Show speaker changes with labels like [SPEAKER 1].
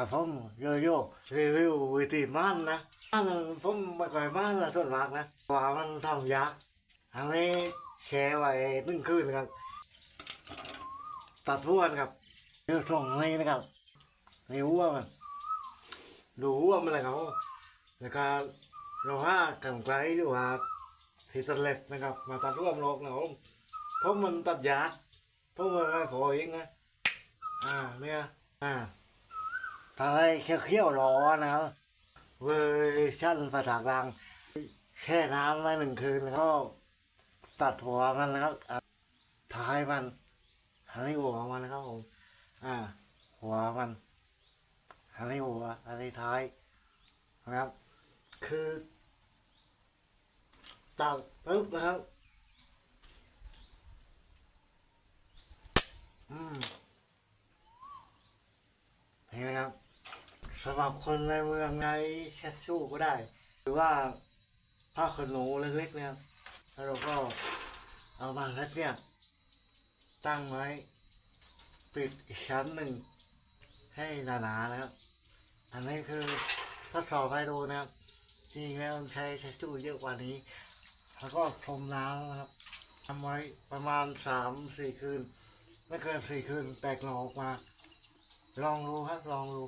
[SPEAKER 1] ครับผมโยโย่รีวิววิธีมันนะมันผมไม่ค่อยมันนะส่วนมากนะว่ามันทำยากอันนี้แช่ไว้นึ่งคืนครับตัดหัวครับเดี๋ยวส่งนี้นะครับนี่หัวมัน ดูหัวมันเลยครับแล้วก็เราห้ากันไกลหรือว่าที่สเล็บนะครับ มาตัดหัวมันออกนะครับเพราะมันตัดยากเพราะมันไม่พอเองนะอ่าเนี่ยอ่า ทำให้เคี้ยวๆร้อนนะครับเวอร์ชั่นภาษากลางแช่น้ำไว้หนึ่งคืนแล้วก็ตัดหัวมันนะครับท้ายมันอันนี้หัวมันนะครับผมอ่า หัวมันอันนี้หัวอันนี้ท้ายนะครับ คือตัดปุ๊บนะครับ อืมเห็นไหมครับ สำหรับคนในเมืองในแคชชูก็ได้ หรือว่าผ้าขนหนูเล็กๆเนี่ยแล้วเราก็เอามาแล้วเนี่ยตั้งไว้ปิดอีกชั้นหนึ่งให้หนาๆนะครับ อันนี้คือทดสอบให้ดูนะครับจริงๆแล้วใช้แคชชูเยอะกว่านี้ แล้วก็พรมน้ำนะครับทำไว้ประมาณสามสี่คืน ไม่เกินสี่คืนแตกหน่อออกมา ลองดูครับลองดู